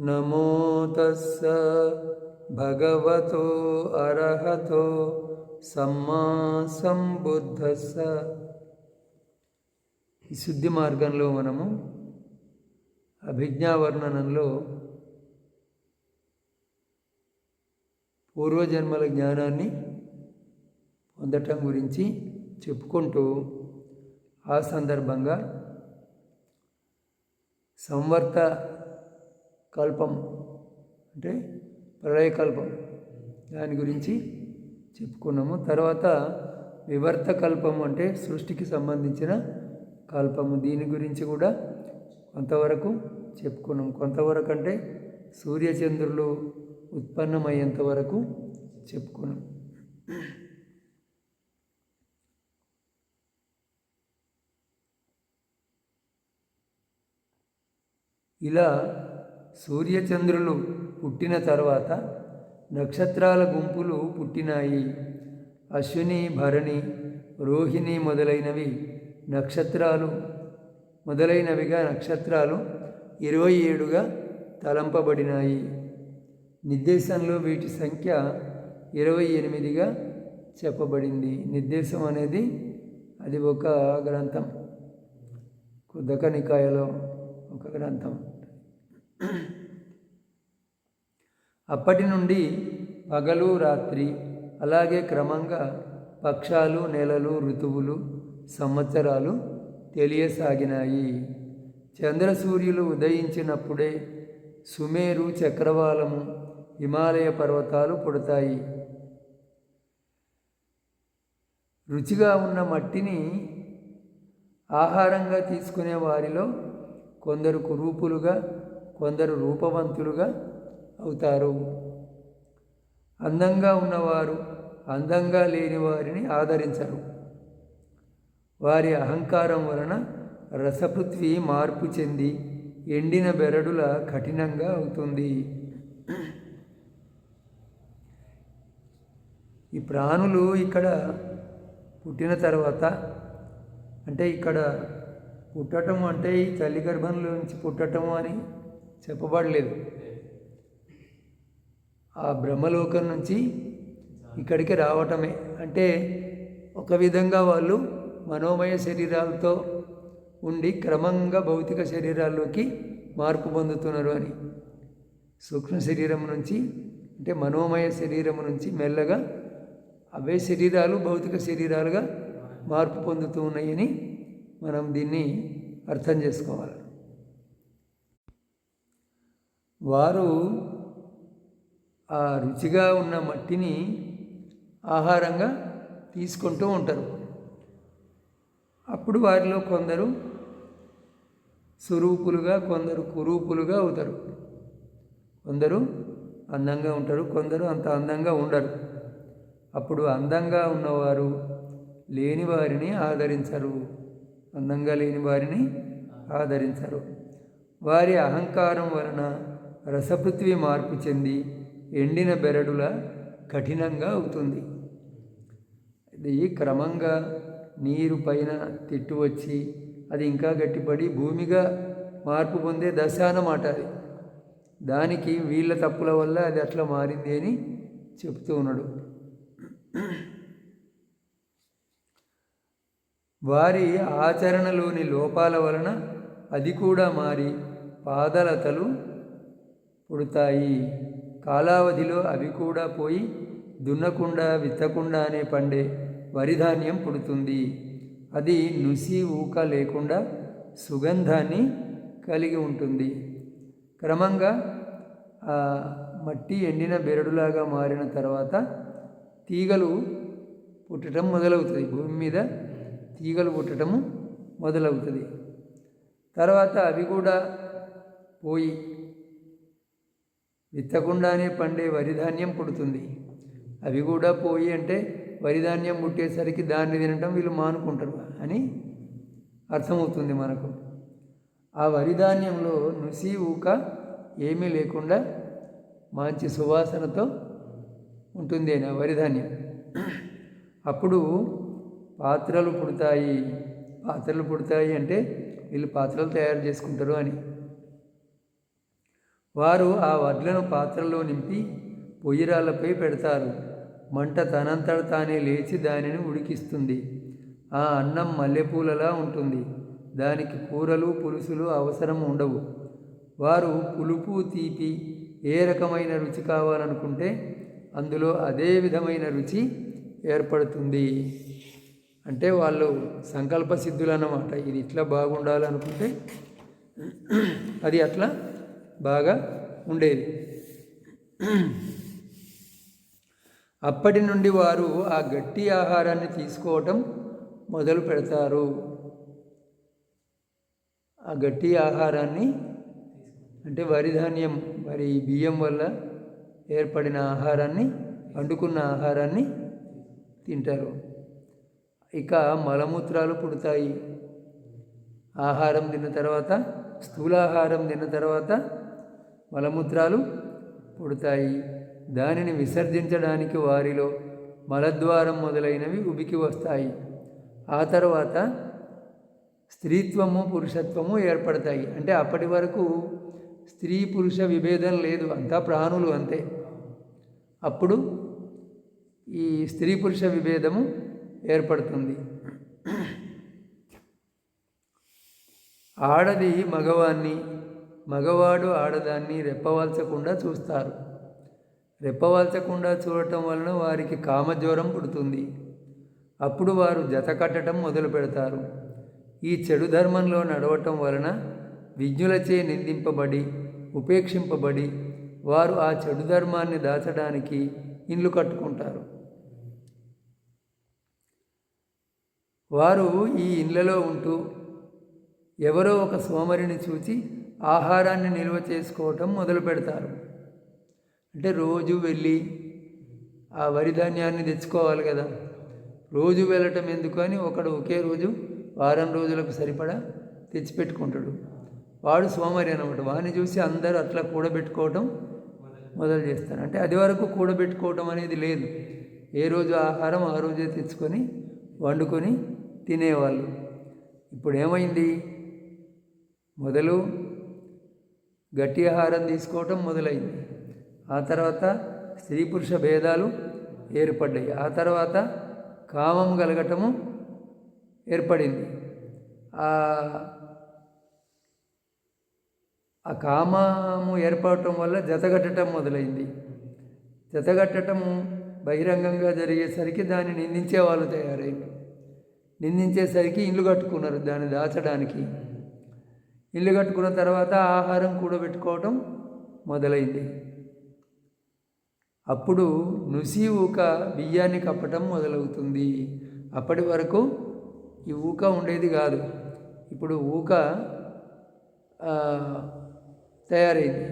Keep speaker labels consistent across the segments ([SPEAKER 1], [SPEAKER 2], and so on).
[SPEAKER 1] నమో తస్స భగవతో అర్హతో సమ్మా సంబుద్ధస్స. ఈ శుద్ధి మార్గంలో మనము అభిజ్ఞావర్ణనంలో పూర్వజన్మల జ్ఞానాన్ని పొందటం గురించి చెప్పుకుంటూ ఆ సందర్భంగా సంవర్త కల్పం. అంటే ప్రళయకల్పం దాని గురించి చెప్పుకున్నాము. తర్వాత వివర్త కల్పం అంటే సృష్టికి సంబంధించిన కల్పము. దీని గురించి కూడా కొంతవరకు చెప్పుకున్నాం. కొంతవరకు అంటే సూర్యచంద్రులు ఉత్పన్నమయ్యేంత వరకు చెప్పుకున్నాం. ఇలా సూర్యచంద్రులు పుట్టిన తర్వాత నక్షత్రాల గుంపులు పుట్టినాయి. అశ్విని భరణి రోహిణి మొదలైనవి నక్షత్రాలు. మొదలైనవిగా నక్షత్రాలు ఇరవై ఏడుగా తలంపబడినాయి. నిర్దేశంలో వీటి సంఖ్య ఇరవై ఎనిమిదిగా చెప్పబడింది. నిర్దేశం అనేది అది ఒక గ్రంథం. కుదక నికాయలో ఒక గ్రంథం. అప్పటి నుండి పగలు రాత్రి అలాగే క్రమంగా పక్షాలు నెలలు ఋతువులు సంవత్సరాలు తెలియసాగినాయి. చంద్రసూర్యులు ఉదయించినప్పుడే సుమేరు చక్రవాలము హిమాలయ పర్వతాలు పుడతాయి. రుచిగా ఉన్న మట్టిని ఆహారంగా తీసుకునే వారిలో కొందరు కురూపులుగా కొందరు రూపవంతులుగా అవుతారు. అందంగా ఉన్నవారు అందంగా లేని వారిని ఆదరించరు. వారి అహంకారం వలన రసపృథ్వీ మార్పు చెంది ఎండిన బెరడుల కఠినంగా అవుతుంది. ఈ ప్రాణులు ఇక్కడ పుట్టిన తర్వాత అంటే ఇక్కడ పుట్టటం అంటే ఈ తల్లి గర్భంలో నుంచి పుట్టడం అని చెప్పబడలేదు. ఆ బ్రహ్మలోకం నుంచి ఇక్కడికి రావటమే. అంటే ఒక విధంగా వాళ్ళు మనోమయ శరీరాలతో ఉండి క్రమంగా భౌతిక శరీరాల్లోకి మార్పు పొందుతున్నారు అని. సూక్ష్మ శరీరం నుంచి అంటే మనోమయ శరీరం నుంచి మెల్లగా అవే శరీరాలు భౌతిక శరీరాలుగా మార్పు పొందుతూ ఉన్నాయని మనం దీన్ని అర్థం చేసుకోవాలి. వారు ఆ రుచిగా ఉన్న మట్టిని ఆహారంగా తీసుకుంటూ ఉంటారు. అప్పుడు వారిలో కొందరు సురూపులుగా కొందరు కురూపులుగా అవుతారు. కొందరు అందంగా ఉంటారు కొందరు అంత అందంగా ఉండరు. అప్పుడు అందంగా ఉన్నవారు లేని వారిని ఆదరించరు. అందంగా లేని వారిని ఆదరించరు. వారి అహంకారం వలన రసపృథ్వీ మార్పు చెంది ఎండిన బెరడుల కఠినంగా అవుతుంది. ఇది క్రమంగా నీరు పైన తిట్టు వచ్చి అది ఇంకా గట్టిపడి భూమిగా మార్పు పొందే దశ అన్నమాట అది. దానికి వీళ్ళ తప్పుల వల్ల అది అట్లా మారింది అని చెప్తూ ఉన్నాడు. వారి ఆచరణలోని లోపాల వలన అది కూడా మారి పాదలతలు పుడతాయి. కాలావధిలో అవి కూడా పోయి దున్నకుండా విత్తకుండానే పండే వరిధాన్యం పుడుతుంది. అది నుసి ఊక లేకుండా సుగంధాన్ని కలిగి ఉంటుంది. క్రమంగా ఆ మట్టి ఎండిన బెరడులాగా మారిన తర్వాత తీగలు పుట్టడం మొదలవుతుంది. భూమి మీద తీగలు పుట్టడము మొదలవుతుంది. తర్వాత అవి కూడా పోయి విత్తకుండానే పండే వరిధాన్యం పుడుతుంది. అవి కూడా పోయి అంటే వరిధాన్యం పుట్టేసరికి దాన్ని తినటం వీళ్ళు మానుకుంటారు అని అర్థమవుతుంది మనకు. ఆ వరిధాన్యంలో నుసి ఊక ఏమీ లేకుండా మంచి సువాసనతో ఉంటుంది అని ఆ వరిధాన్యం. అప్పుడు పాత్రలు పుడతాయి. పాత్రలు పుడతాయి అంటే వీళ్ళు పాత్రలు తయారు చేసుకుంటారు అని. వారు ఆ వడ్లను పాత్రలో నింపి పొయ్యిరాళ్ళపై పెడతారు. మంట తనంతట తానే లేచి దానిని ఉడికిస్తుంది. ఆ అన్నం మల్లెపూలలా ఉంటుంది. దానికి కూరలు పులుసులు అవసరం ఉండవు. వారు పులుపు తీపి ఏ రకమైన రుచి కావాలనుకుంటే అందులో అదే విధమైన రుచి ఏర్పడుతుంది. అంటే వాళ్ళు సంకల్ప సిద్ధులు అన్నమాట ఇది ఇట్లా బాగుండాలనుకుంటే అది అట్లా బాగా ఉండేది. అప్పటి నుండి వారు ఆ గట్టి ఆహారాన్ని తీసుకోవటం మొదలు పెడతారు. ఆ గట్టి ఆహారాన్ని అంటే వరి ధాన్యం వరి బియ్యం వల్ల ఏర్పడిన ఆహారాన్ని వండుకున్న ఆహారాన్ని తింటారు. ఇక మలమూత్రాలు పుడతాయి. ఆహారం తిన్న తర్వాత స్థూలాహారం తిన్న తర్వాత మలమూత్రాలు పుడతాయి. దానిని విసర్జించడానికి వారిలో మలద్వారం మొదలైనవి ఉబికి వస్తాయి. ఆ తర్వాత స్త్రీత్వము పురుషత్వము ఏర్పడతాయి. అంటే అప్పటి వరకు స్త్రీ పురుష విభేదం లేదు. అంతా ప్రాణులు అంతే. అప్పుడు ఈ స్త్రీ పురుష విభేదము ఏర్పడుతుంది. ఆడది మగవాన్ని మగవాడు ఆడదాన్ని రెప్పవాల్చకుండా చూస్తారు. రెప్పవాల్చకుండా చూడటం వలన వారికి కామజ్వరం పుడుతుంది. అప్పుడు వారు జత కట్టడం మొదలు పెడతారు. ఈ చెడు ధర్మంలో నడవటం వలన విజ్ఞులచే నిందింపబడి ఉపేక్షింపబడి వారు ఆ చెడు ధర్మాన్ని దాచడానికి ఇండ్లు కట్టుకుంటారు. వారు ఈ ఇండ్లలో ఉంటూ ఎవరో ఒక సోమరిని చూచి ఆహారాన్ని నిల్వ చేసుకోవటం మొదలు పెడతారు. అంటే రోజు వెళ్ళి ఆ వరి ధాన్యాన్ని తెచ్చుకోవాలి కదా. రోజు వెళ్ళటం ఎందుకు అని ఒకడు ఒకే రోజు వారం రోజులకు సరిపడా తెచ్చిపెట్టుకుంటాడు వాడు సోమరి అనమాట. వాడిని చూసి అందరూ అట్లా కూడబెట్టుకోవటం మొదలు చేస్తారు. అంటే అది వరకు కూడబెట్టుకోవటం అనేది లేదు. ఏ రోజు ఆహారం ఆ రోజే తెచ్చుకొని వండుకొని తినేవాళ్ళు. ఇప్పుడు ఏమైంది? మొదలు గట్టి ఆహారం తీసుకోవటం మొదలైంది. ఆ తర్వాత స్త్రీ పురుష భేదాలు ఏర్పడ్డాయి. ఆ తర్వాత కామం కలగటము ఏర్పడింది. ఆ కామము ఏర్పడటం వల్ల జతగట్టడం మొదలైంది. జతగట్టడము బహిరంగంగా జరిగేసరికి దాన్ని నిందించే వాళ్ళు తయారైంది నిందించేసరికి ఇల్లు కట్టుకున్నారు. దాన్ని దాచడానికి. ఇల్లు కట్టుకున్న తర్వాత ఆహారం కూడబెట్టుకోవటం మొదలైంది. అప్పుడు నుసి ఊక బియ్యాన్ని కప్పటం మొదలవుతుంది. అప్పటి వరకు ఈ ఊక ఉండేది కాదు. ఇప్పుడు ఊక తయారైంది.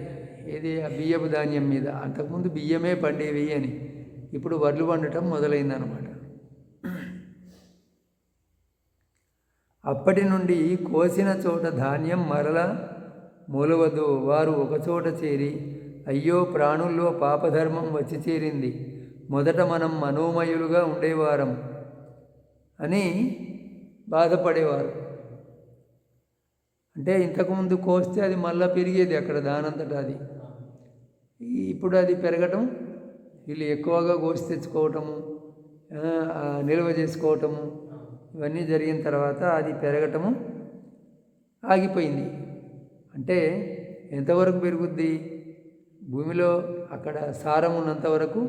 [SPEAKER 1] ఏది? ఆ బియ్యపు ధాన్యం మీద. అంతకుముందు బియ్యమే పండేవి అని. ఇప్పుడు వడ్లు పండటం మొదలైందనమాట అప్పటి నుండి కోసిన చోట ధాన్యం మరల మూలవదు. వారు ఒకచోట చేరి అయ్యో ప్రాణుల్లో పాపధర్మం వచ్చి చేరింది. మొదట మనం మనోమయులుగా ఉండేవారం అని బాధపడేవారు. అంటే ఇంతకుముందు కోస్తే అది మళ్ళీ పెరిగేది అక్కడ దానంతటా అది. ఇప్పుడు అది పెరగటం వీళ్ళు ఎక్కువగా కోసి తెచ్చుకోవటము నిల్వ చేసుకోవటము ఇవన్నీ జరిగిన తర్వాత అది పెరగటము ఆగిపోయింది. అంటే ఎంతవరకు పెరుగుద్ది? భూమిలో అక్కడ సారం ఉన్నంత వరకు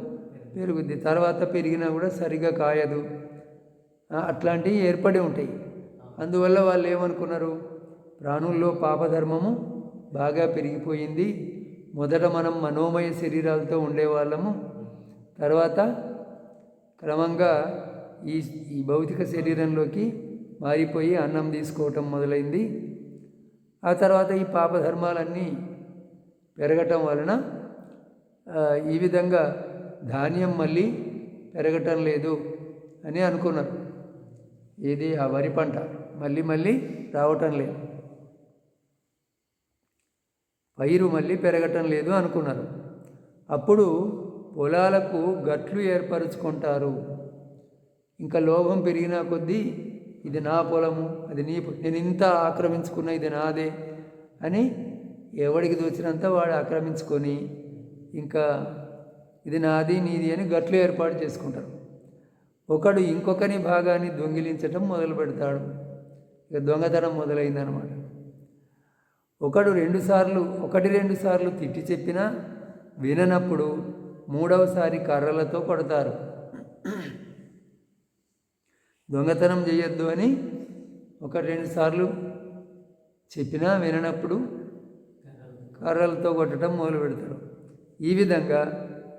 [SPEAKER 1] పెరుగుద్ది. తర్వాత పెరిగినా కూడా సరిగా కాయదు. అట్లాంటివి ఏర్పడి ఉంటాయి. అందువల్ల వాళ్ళు ఏమనుకున్నారు? ప్రాణుల్లో పాపధర్మము బాగా పెరిగిపోయింది. మొదట మనం మనోమయ శరీరాలతో ఉండేవాళ్ళము. తర్వాత క్రమంగా ఈ ఈ భౌతిక శరీరంలోకి మారిపోయి అన్నం తీసుకోవటం మొదలైంది. ఆ తర్వాత ఈ పాపధర్మాలన్నీ పెరగటం వలన ఈ విధంగా ధాన్యం మళ్ళీ పెరగటం లేదు అని అనుకున్నారు. ఇది ఆ వరి పంట మళ్ళీ మళ్ళీ రావటం లేదు. పైరు మళ్ళీ పెరగటం లేదు అనుకున్నారు. అప్పుడు పొలాలకు గట్లు ఏర్పరచుకుంటారు. ఇంకా లోభం పెరిగినా కొద్దీ ఇది నా పొలము అది నీ నేను ఇంత ఆక్రమించుకున్న ఇది నాదే అని ఎవడికి దోచినంత వాడు ఆక్రమించుకొని ఇంకా ఇది నాది నీది అని గట్లు ఏర్పాటు చేసుకుంటారు. ఒకడు ఇంకొకని భాగాన్ని దొంగిలించటం మొదలు పెడతాడు. ఇక దొంగతనం మొదలైందనమాట ఒకడు రెండుసార్లు ఒకటి రెండు సార్లు తిట్టి చెప్పినా విననప్పుడు మూడవసారి కర్రలతో కొడతారు. దొంగతనం చేయొద్దు అని ఒక రెండు సార్లు చెప్పినా విననప్పుడు కర్రలతో కొట్టడం మొదలు పెడతారు. ఈ విధంగా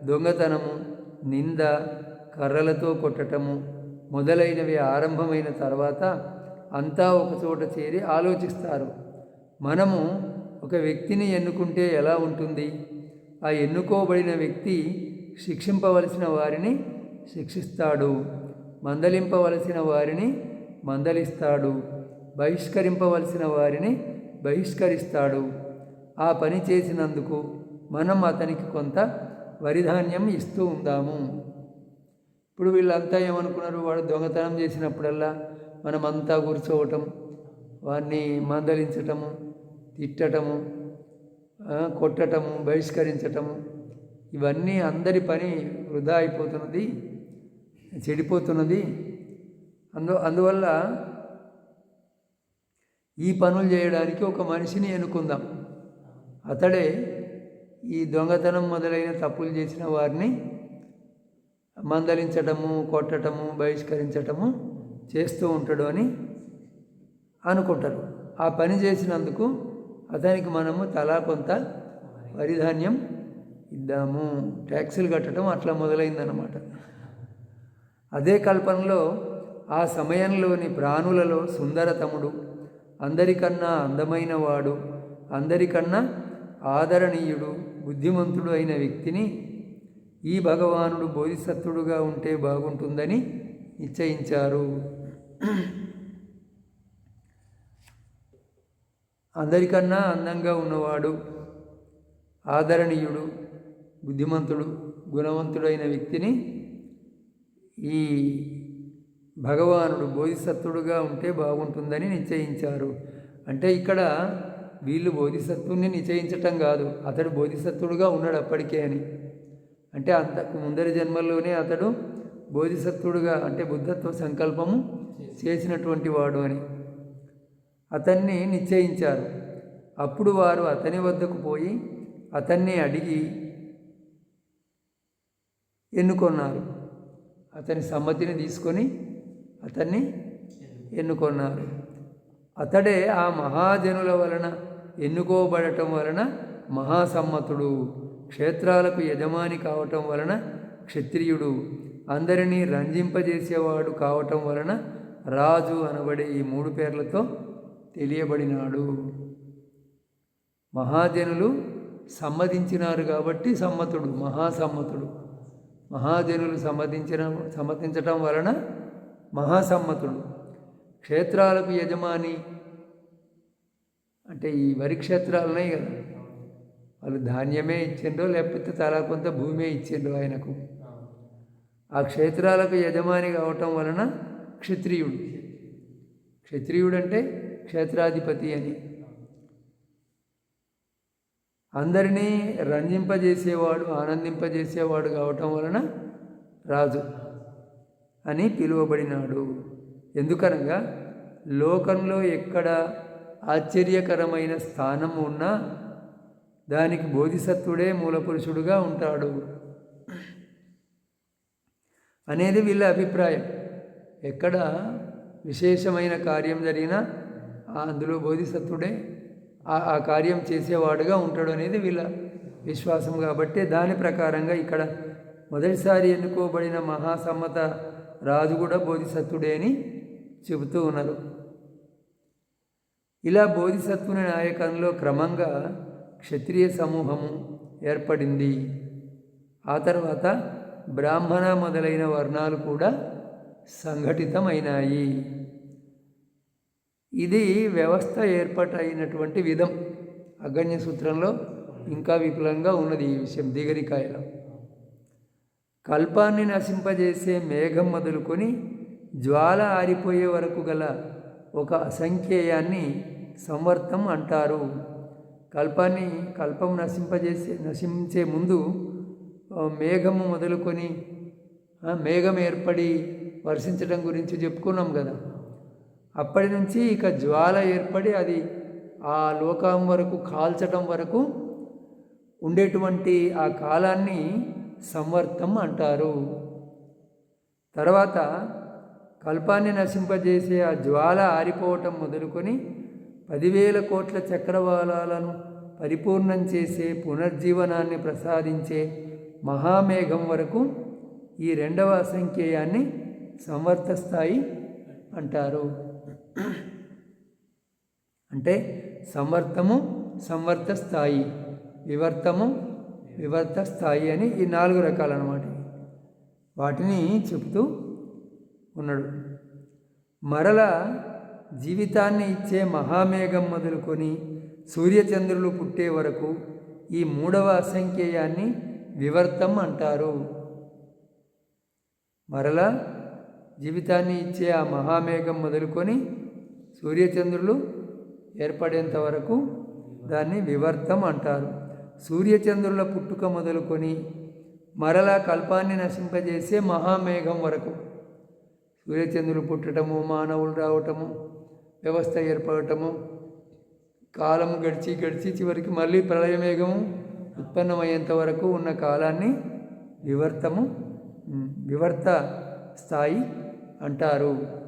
[SPEAKER 1] దొంగతనము నింద కర్రలతో కొట్టటము మొదలైనవి ఆరంభమైన తర్వాత అంతా ఒకచోట చేరి ఆలోచిస్తారు. మనము ఒక వ్యక్తిని ఎన్నుకుంటే ఎలా ఉంటుంది? ఆ ఎన్నుకోబడిన వ్యక్తి శిక్షింపవలసిన వారిని శిక్షిస్తాడు. మందలింపవలసిన వారిని మందలిస్తాడు. బహిష్కరింపవలసిన వారిని బహిష్కరిస్తాడు. ఆ పని చేసినందుకు మనం అతనికి కొంత వరిధాన్యం ఇస్తూ ఉందాము. ఇప్పుడు వీళ్ళంతా ఏమనుకున్నారు? వాడు దొంగతనం చేసినప్పుడల్లా మనమంతా కూర్చోవటం వాడిని మందలించటము తిట్టటము కొట్టటము బహిష్కరించటము ఇవన్నీ అందరి పని వృధా అయిపోతున్నది. చెడిపోతున్నది. అందు అందువల్ల ఈ పనులు చేయడానికి ఒక మనిషిని ఎన్నుకుందాం. అతడే ఈ దొంగతనం మొదలైన తప్పులు చేసిన వారిని మందలించటము కొట్టటము బహిష్కరించటము చేస్తూ ఉంటాడు అని అనుకుంటారు. ఆ పని చేసినందుకు అతనికి మనము తలా కొంత వరిధాన్యం ఇద్దాము. ట్యాక్సులు కట్టడం అట్లా మొదలైందన్నమాట. అదే కల్పనలో ఆ సమయంలోని ప్రాణులలో సుందరతముడు అందరికన్నా అందమైనవాడు అందరికన్నా ఆదరణీయుడు బుద్ధిమంతుడు అయిన వ్యక్తిని ఈ భగవానుడు బోధిసత్వుడుగా ఉంటే బాగుంటుందని నిశ్చయించారు. అందరికన్నా అందంగా ఉన్నవాడు ఆదరణీయుడు బుద్ధిమంతుడు గుణవంతుడైన వ్యక్తిని ఈ భగవానుడు బోధిసత్వుడుగా ఉంటే బాగుంటుందని నిశ్చయించారు. అంటే ఇక్కడ వీళ్ళు బోధిసత్వుని నిశ్చయించటం కాదు అతడు బోధిసత్వుడుగా ఉన్నాడు అప్పటికే అని. అంటే అంతకు ముందరి జన్మల్లోనే అతడు బోధిసత్వుడుగా అంటే బుద్ధత్వ సంకల్పము చేసినటువంటి వాడు అని. అతన్ని నిశ్చయించారు. అప్పుడు వారు అతని వద్దకు పోయి అతన్ని అడిగి ఎన్నుకొన్నారు. అతని సమ్మతిని తీసుకొని అతన్ని ఎన్నుకొన్నారు. అతడే ఆ మహాజనుల వలన ఎన్నుకోబడటం వలన మహాసమ్మతుడు క్షేత్రాలకు యజమాని కావటం వలన క్షత్రియుడు అందరినీ రంజింపజేసేవాడు కావటం వలన రాజు అనబడే ఈ మూడు పేర్లతో తెలియబడినాడు. మహాజనులు సమ్మతించినారు కాబట్టి సమ్మతుడు మహాసమ్మతుడు. మహాజనులు సమ్మతించిన సమ్మతించటం వలన మహాసమ్మతుడు. క్షేత్రాలకు యజమాని అంటే ఈ వరి క్షేత్రాలు ఉన్నాయి కదా. వాళ్ళు ధాన్యమే ఇచ్చిండ్రో లేకపోతే చాలా కొంత భూమే ఇచ్చిండ్రో ఆయనకు. ఆ క్షేత్రాలకు యజమాని కావటం వలన క్షత్రియుడు. క్షత్రియుడు అంటే క్షేత్రాధిపతి అని. అందరినీ రంజింపజేసేవాడు ఆనందింపజేసేవాడు కావటం వలన రాజు అని పిలువబడినాడు. ఎందుకనగా లోకంలో ఎక్కడ ఆశ్చర్యకరమైన స్థానం ఉన్నా దానికి బోధిసత్వుడే మూలపురుషుడుగా ఉంటాడు అనేది వీళ్ళ అభిప్రాయం. ఎక్కడ విశేషమైన కార్యం జరిగినా అందులో బోధిసత్వుడే ఆ కార్యం చేసేవాడుగా ఉంటాడు అనేది వీళ్ళ విశ్వాసం కాబట్టి దాని ప్రకారంగా ఇక్కడ మొదటిసారి ఎన్నుకోబడిన మహాసమ్మత రాజు కూడా బోధిసత్వుడే అని చెబుతూ ఉన్నారు. ఇలా బోధిసత్వుని నాయకంలో క్రమంగా క్షత్రియ సమూహము ఏర్పడింది. ఆ తర్వాత బ్రాహ్మణ మొదలైన వర్ణాలు కూడా సంఘటితమైనాయి. ఇది వ్యవస్థ ఏర్పాటైనటువంటి విధం. అగణ్య సూత్రంలో ఇంకా విపులంగా ఉన్నది ఈ విషయం దిగరికాయలో కల్పాన్ని నశింపజేసే మేఘం మొదలుకొని జ్వాల ఆరిపోయే వరకు గల ఒక అసంఖ్యేయాన్ని సంవర్తం అంటారు. కల్పాన్ని కల్పం నశింపజేసే నశించే ముందు మేఘము మొదలుకొని మేఘం ఏర్పడి వర్షించడం గురించి చెప్పుకున్నాం కదా. అప్పటి నుంచి ఇక జ్వాల ఏర్పడి అది ఆ లోకం వరకు కాల్చడం వరకు ఉండేటువంటి ఆ కాలాన్ని సంవర్తం అంటారు. తర్వాత కల్పాన్ని నశింపజేసే ఆ జ్వాల ఆరిపోవటం మొదలుకొని పదివేల కోట్ల చక్రవాలాలను పరిపూర్ణం చేసే పునర్జీవనాన్ని ప్రసాదించే మహామేఘం వరకు ఈ రెండవ అసంఖ్యేయాన్ని సంవర్త స్థాయి అంటారు. అంటే సమర్థము సమర్థ స్థాయి వివర్తము వివర్త స్థాయి అని ఈ నాలుగు రకాలన్నమాట. వాటిని చెప్తూ ఉన్నాడు. మరల జీవితాన్ని ఇచ్చే మహామేఘం మొదలుకొని సూర్యచంద్రులు పుట్టే వరకు ఈ మూడవ అసంఖ్యేయాన్ని వివర్తం అంటారు. మరల జీవితాన్ని ఇచ్చే ఆ మహామేఘం మొదలుకొని సూర్యచంద్రులు ఏర్పడేంత వరకు దాన్ని వివర్తం అంటారు. సూర్యచంద్రుల పుట్టుక మొదలుకొని మరలా కల్పాన్ని నశింపజేసే మహామేఘం వరకు సూర్యచంద్రులు పుట్టడము మానవులు రావటము వ్యవస్థ ఏర్పడటము కాలం గడిచి గడిచి చివరికి మళ్ళీ ప్రళయమేఘము ఉత్పన్నమయ్యేంత వరకు ఉన్న కాలాన్ని వివర్తము వివర్త స్థాయి అంటారు.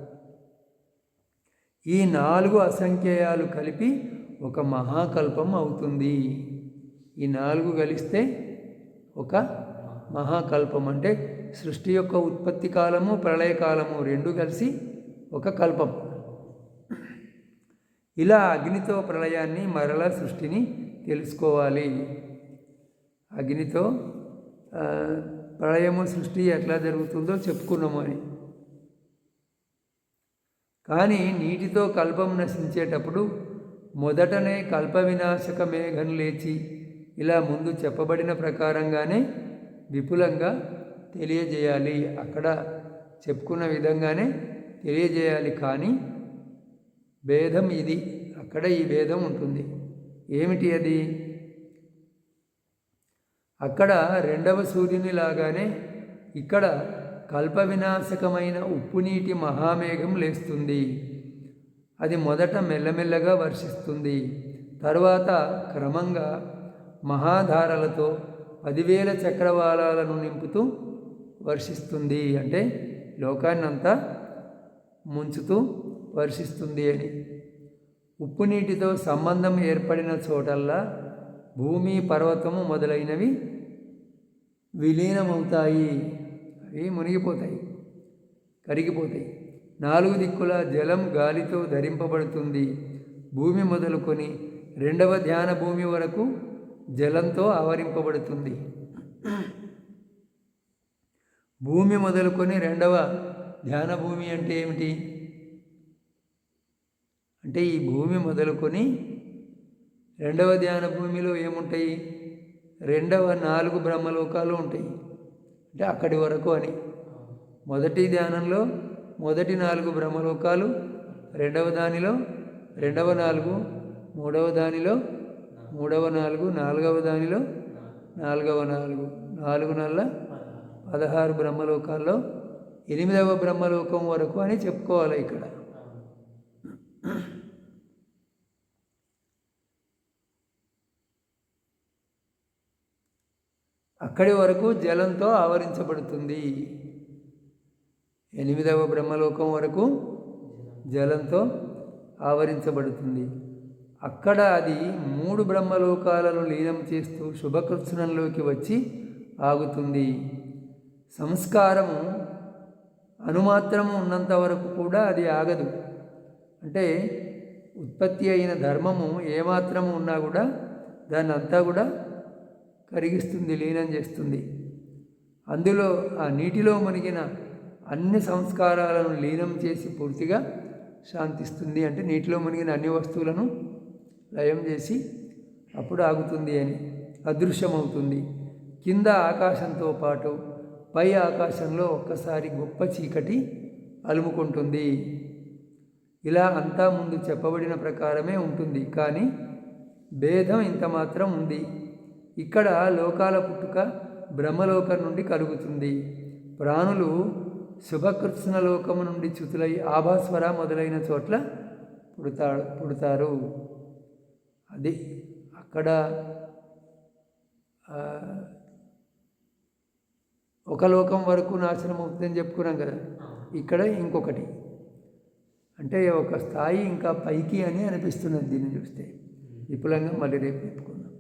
[SPEAKER 1] ఈ నాలుగు అసంఖ్యేయాలు కలిపి ఒక మహాకల్పం అవుతుంది. ఈ నాలుగు కలిస్తే ఒక మహాకల్పం అంటే సృష్టి యొక్క ఉత్పత్తి కాలము ప్రళయకాలము రెండు కలిసి ఒక కల్పం. ఇలా అగ్నితో ప్రళయాన్ని మరల సృష్టిని తెలుసుకోవాలి. అగ్నితో ప్రళయము సృష్టి ఎట్లా జరుగుతుందో చెప్పుకున్నాము అని. కానీ నీటితో కల్పం నశించేటప్పుడు మొదటనే కల్ప వినాశక మేఘం లేచి ఇలా ముందు చెప్పబడిన ప్రకారంగానే విపులంగా తెలియజేయాలి. అక్కడ చెప్పుకున్న విధంగానే తెలియజేయాలి కానీ భేదం ఇది. అక్కడ ఈ భేదం ఉంటుంది. ఏమిటి అది? అక్కడ రెండవ సూర్యుని లాగానే ఇక్కడ కల్ప వినాశకమైన ఉప్పు నీటి మహామేఘం లేస్తుంది. అది మొదట మెల్లమెల్లగా వర్షిస్తుంది. తరువాత క్రమంగా మహాధారలతో పదివేల చక్రవాలాలను నింపుతూ వర్షిస్తుంది అంటే లోకాన్నంతా ముంచుతూ వర్షిస్తుంది అని. ఉప్పు నీటితో సంబంధం ఏర్పడిన చోటల్లా భూమి పర్వతము మొదలైనవి విలీనమవుతాయి. అవి మునిగిపోతాయి? కరిగిపోతాయి. నాలుగు దిక్కుల జలం గాలితో ధరింపబడుతుంది. భూమి మొదలుకొని రెండవ ధ్యాన భూమి వరకు జలంతో ఆవరింపబడుతుంది. భూమి మొదలుకొని రెండవ ధ్యాన భూమి అంటే ఏమిటి? అంటే ఈ భూమి మొదలుకొని రెండవ ధ్యాన భూమిలో ఏముంటాయి? రెండవ నాలుగు బ్రహ్మలోకాలు ఉంటాయి. అంటే అక్కడి వరకు అని. మొదటి ధ్యానంలో మొదటి నాలుగు బ్రహ్మలోకాలు రెండవ దానిలో రెండవ నాలుగు మూడవ దానిలో మూడవ నాలుగు నాలుగవ దానిలో నాలుగవ నాలుగు నాలుగు నెలల పదహారు బ్రహ్మలోకాల్లో ఎనిమిదవ బ్రహ్మలోకం వరకు అని చెప్పుకోవాలి ఇక్కడ. అక్కడి వరకు జలంతో ఆవరించబడుతుంది. ఎనిమిదవ బ్రహ్మలోకం వరకు జలంతో ఆవరించబడుతుంది. అక్కడ అది మూడు బ్రహ్మలోకాలను లీనం చేస్తూ శుభకృత్సనంలోకి వచ్చి ఆగుతుంది. సంస్కారము అనుమాత్రము ఉన్నంత వరకు కూడా అది ఆగదు. అంటే ఉత్పత్తి అయిన ధర్మము ఏమాత్రము ఉన్నా కూడా దాన్ని అంతా కూడా కరిగిస్తుంది లీనం చేస్తుంది. అందులో ఆ నీటిలో మునిగిన అన్ని సంస్కారాలను లీనం చేసి పూర్తిగా శాంతిస్తుంది అంటే నీటిలో మునిగిన అన్ని వస్తువులను లయం చేసి అప్పుడు ఆగుతుంది అని అదృశ్యమవుతుంది. కింద ఆకాశంతో పాటు పై ఆకాశంలో ఒక్కసారి గొప్ప చీకటి అలుముకుంటుంది. ఇలా అంతా ముందు చెప్పబడిన ప్రకారమే ఉంటుంది. కానీ భేదం ఇంత మాత్రం ఉంది. ఇక్కడ లోకాల పుట్టుక బ్రహ్మలోకం నుండి కలుగుతుంది. ప్రాణులు శుభకృష్ణ లోకము నుండి చ్యుతులై ఆభాస్వర మొదలైన చోట్ల పుడతా పుడతారు. అది అక్కడ ఒక లోకం వరకు నాశనం అవుతుందని చెప్పుకున్నాం కదా. ఇక్కడ ఇంకొకటి. అంటే ఒక స్థాయి ఇంకా పైకి అని అనిపిస్తున్నది దీన్ని చూస్తే. విపులంగా మళ్ళీ రేపు చెప్పుకుందాం.